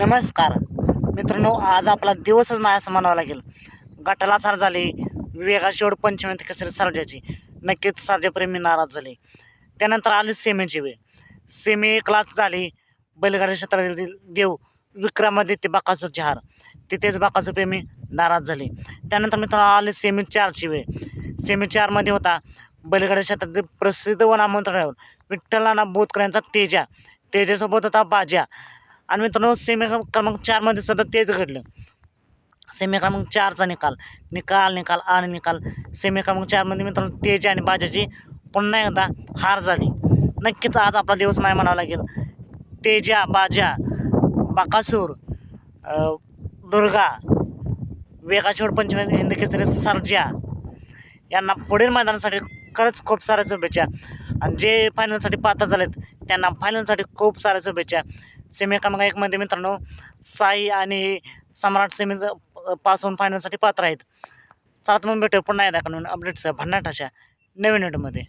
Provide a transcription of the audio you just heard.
नमस्कार. मित्रांनो आज आपला दिवसच नाही असं म्हणावं लागेल. गटाला सार झाली. वेगा शेवट पंचमी कसरी सर्जाची. नक्कीच सर्जाप्रेमी नाराज झाले. त्यानंतर आली सेमीची वेळ. सेमी क्लास झाली. बैलगाडी क्षेत्रातील देव विक्रमादित्य बाकासूरची हार. तिथेच बाकासूरप्रेमी नाराज झाले. त्यानंतर मित्रांनो आली सेमी चारची वेळ. सेमी चारमध्ये होता. बैलगाडी क्षेत्रातील प्रसिद्ध वन आमंत्रण विठ्ठलाना बोधकर यांचा तेजा. तेजासोबत होता बाज्या आणि मित्रांनो सेमी क्रमांक चारमध्ये सतत तेच घडलं. सेमी क्रमांक चारचा निकाल. निकाल निकाल आणि निकाल. सेमी क्रमांक चारमध्ये मित्रांनो तेजा आणि बाजाची पुन्हा एकदा हार झाली. नक्कीच आज आपला दिवस नाही म्हणावा लागेल. तेजा बाजा बाकासूर दुर्गा वेगाशोर पंचमी हिंद केसरी सर्जा यांना पुढील मैदानासाठी खरंच खूप साऱ्या शुभेच्छा. आणि जे फायनलसाठी पात्र झालेत त्यांना फायनलसाठी खूप साऱ्या शुभेच्छा. सेमी क्रमांक एकमध्ये मित्रांनो साई आणि सम्राट सेमीचा पास होऊन फायनलसाठी पात्र आहेत. चालत मग भेटू पुन्हा एकदा नवीन अपडेट्स भन्नाटाच्या नवीन व्हिडिओमध्ये